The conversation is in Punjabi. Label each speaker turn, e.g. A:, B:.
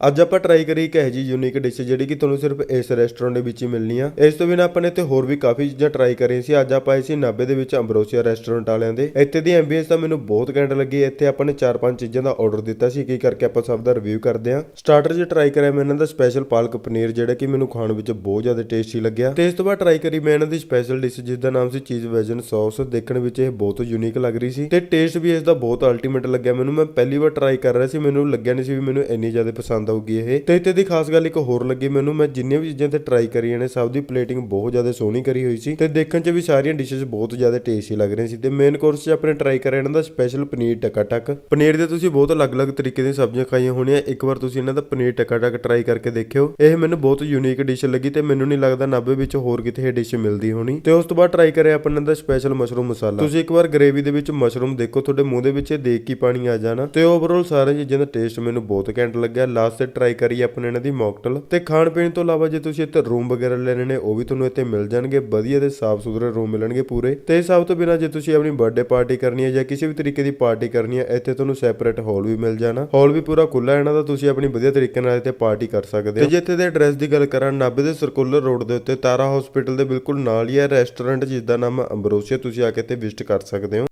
A: ਅੱਜ ਆਪਾਂ ਟਰਾਈ ਕਰੀ ਇੱਕ ਇਹੋ ਜਿਹੀ ਯੂਨੀਕ ਡਿਸ਼ ਜਿਹੜੀ ਕਿ ਤੁਹਾਨੂੰ ਸਿਰਫ ਇਸ ਰੈਸਟੋਰੈਂਟ ਦੇ ਵਿੱਚ ਹੀ ਮਿਲਣੀ ਆ। ਇਸ ਤੋਂ ਬਿਨਾਂ ਆਪਾਂ ਨੇ ਇੱਥੇ ਹੋਰ ਵੀ ਕਾਫੀ ਚੀਜ਼ਾਂ ਟਰਾਈ ਕਰੀਆਂ ਸੀ। ਅੱਜ ਆਪਾਂ ਆਏ ਸੀ 90 ਦੇ ਵਿੱਚ ਅੰਬਰੋਸੀਆ ਰੈਸਟੋਰੈਂਟ ਵਾਲਿਆਂ ਦੇ। ਇੱਥੇ ਦੀ ਐਂਬੀਐਂਸ ਤਾਂ ਮੈਨੂੰ ਬਹੁਤ ਘੈਂਟ ਲੱਗੀ। ਇੱਥੇ ਆਪਾਂ ਨੇ 4-5 ਚੀਜ਼ਾਂ ਦਾ ਆਰਡਰ ਦਿੱਤਾ ਸੀ। ਕੀ ਕਰਕੇ ਆਪਾਂ ਸਭ ਦਾ ਰਿਵਿਊ ਕਰਦੇ ਹਾਂ। ਸਟਾਰਟਰ 'ਚ ਟਰਾਈ ਕਰਿਆ ਮੈਂ ਇਹਨਾਂ ਦਾ ਸਪੈਸ਼ਲ ਪਾਲਕ ਪਨੀਰ, ਜਿਹੜਾ ਕਿ ਮੈਨੂੰ ਖਾਣ ਵਿੱਚ ਬਹੁਤ ਜ਼ਿਆਦਾ ਟੇਸਟੀ ਲੱਗਿਆ। ਤੇ ਇਸ ਤੋਂ ਬਾਅਦ ਟਰਾਈ ਕਰੀ ਮੈਂ ਇਹਨਾਂ ਦੀ ਸਪੈਸ਼ਲ ਡਿਸ਼ ਜਿਸ ਦਾ ਨਾਮ ਸੀ ਚੀਜ਼ ਵੈਜਨ ਸੌਸ ਦੇਖਣ ਵਿੱਚ ਇਹ ਬਹੁਤ ਯੂਨੀਕ ਲੱਗ ਰਹੀ ਸੀ। ਤੇ ਟੇਸਟ ਵੀ ਇਸ ਦਾ ਬਹੁਤ ਅਲਟੀਮੇਟ ਲੱਗਿਆ ਮੈਨੂੰ। ਮੈਂ ਪਹਿਲੀ ਵਾਰ ਟਰਾਈ ਕਰ ਰਿਹਾ ਸੀ। ਮੈਨੂੰ ਲੱਗਿਆ ਨਹੀਂ ਸੀ ਵੀ ਮੈਨੂੰ ਇੰਨੀ ਜ਼ਿਆਦਾ ਪਸੰਦ ਆਊਗੀ ਇਹ। ਤੇ ਇੱਥੇ ਦੀ ਖਾਸ ਗੱਲ ਇੱਕ ਹੋਰ ਲੱਗੀ ਮੈਨੂੰ। ਮੈਂ ਜਿੰਨੀਆਂ ਵੀ ਚੀਜ਼ਾਂ ਤੇ ਟਰਾਈ ਕਰੀਆਂ ਨੇ, ਸਭ ਦੀ ਪਲੇਟਿੰਗ ਬਹੁਤ ਜ਼ਿਆਦਾ ਸੋਹਣੀ ਕਰੀ ਹੋਈ ਸੀ। ਤੇ ਦੇਖਣ 'ਚ ਵੀ ਸਾਰੀਆਂ ਡਿਸ਼ਸ ਬਹੁਤ ਜ਼ਿਆਦਾ ਟੇਸਟੀ ਲੱਗ ਰਹੀਆਂ ਸੀ। ਤੇ ਮੇਨ ਕੋਰਸ 'ਚ ਆਪਣੇ ਟਰਾਈ ਕਰਿਆ ਇਹਨਾਂ ਦਾ ਸਪੈਸ਼ਲ ਪਨੀਰ ਟਕਾ ਟਕ। ਪਨੀਰ ਦੇ ਤੁਸੀਂ ਬਹੁਤ ਅਲੱਗ-ਅਲੱਗ ਤਰੀਕੇ ਦੀਆਂ ਸਬਜ਼ੀਆਂ ਖਾਈਆਂ ਹੋਣੀਆਂ। ਇੱਕ ਵਾਰ ਤੁਸੀਂ ਇਹਨਾਂ ਦਾ ਪਨੀਰ ਟਕਾ ਟਕ ਟਰਾਈ ਕਰਕੇ ਦੇਖਿਓ। ਇਹ ਮੈਨੂੰ ਬਹੁਤ ਯੂਨੀਕ ਡਿਸ਼ ਲੱਗੀ ਤੇ ਮੈਨੂੰ ਨਹੀਂ ਲੱਗਦਾ 90 ਵਿੱਚ ਹੋਰ ਕਿਤੇ ਇਹ ਡਿਸ਼ ਮਿਲਦੀ ਹੋਣੀ। ਤੇ ਉਸ ਤੋਂ ਬਾਅਦ ਟਰਾਈ ਕਰਿਆ ਆਪਾਂ ਇਹਨਾਂ ਦਾ ਸਪੈਸ਼ਲ ਮਸ਼ਰੂਮ ਮਸਾਲਾ ਤੁਸੀਂ ਇੱਕ ਵਾਰ ਗ੍ਰੇਵੀ ਦੇ ਵਿੱਚ ਮਸ਼ਰੂਮ ਦੇਖੋ, ਤੁਹਾਡੇ ਮੂੰਹ ਦੇ ਵਿੱਚ ਦੇਖ ਕੇ ਪਾਣੀ ਆ ਜਾਣਾ। ਤੇ ਓਵਰਆਲ ਸਾਰੀਆਂ ਚੀਜ਼ਾਂ ਦਾ ਟੇਸਟ ਮੈਨੂੰ ਬਹੁਤ ਘੈਂਟ ਲੱਗਿਆ। ਲਾਸਟ ਤੇ ਟਰਾਈ ਕਰੀ ਆਪਣੇ ਇਹਨਾਂ ਦੀ ਮੌਕਟਲ ਤੇ ਖਾਣ ਪੀਣ ਤੋਂ ਇਲਾਵਾ ਜੇ ਤੁਸੀਂ ਇੱਥੇ ਰੂਮ ਵਗੈਰਾ ਲੈਣੇ ਨੇ, ਉਹ ਵੀ ਤੁਹਾਨੂੰ ਇੱਥੇ ਮਿਲ ਜਾਣਗੇ। ਵਧੀਆ ਤੇ ਸਾਫ਼ ਸੁਥਰੇ ਰੂਮ ਮਿਲਣਗੇ ਪੂਰੇ। ਤੇ ਸਭ ਤੋਂ ਬਿਨਾਂ ਜੇ ਤੁਸੀਂ ਆਪਣੀ ਬਰਥਡੇ ਪਾਰਟੀ ਕਰਨੀ ਹੈ ਜਾਂ ਕਿਸੇ ਵੀ ਤਰੀਕੇ ਦੀ ਪਾਰਟੀ ਕਰਨੀ ਹੈ, ਇੱਥੇ ਤੁਹਾਨੂੰ ਸੈਪਰੇਟ ਹਾਲ ਵੀ ਮਿਲ ਜਾਣਾ। ਹਾਲ ਵੀ ਪੂਰਾ ਖੁੱਲਾ ਇਹਨਾਂ ਦਾ, ਤੁਸੀਂ ਆਪਣੀ ਵਧੀਆ ਤਰੀਕੇ ਨਾਲ ਇੱਥੇ ਪਾਰਟੀ ਕਰ ਸਕਦੇ ਹੋ। ਜੇ ਇੱਥੇ ਦੇ ਐਡਰੈਸ ਦੀ ਗੱਲ ਕਰਾਂ 90 ਦੇ ਸਰਕੂਲਰ ਰੋਡ ਦੇ ਉੱਤੇ ਤਾਰਾ ਹਸਪੀਟਲ ਦੇ ਬਿਲਕੁਲ ਨਾਲ ਹੀ ਹੈ। ਰੈਸਟੋਰੈਂਟ ਜਿਸ ਦਾ ਨਾਮ ਅੰਬਰੋਸੀਆ ਤੁਸੀਂ ਆ ਕੇ ਇੱਥੇ ਵਿਜ਼ਿਟ ਕਰ ਸਕਦੇ ਹੋ।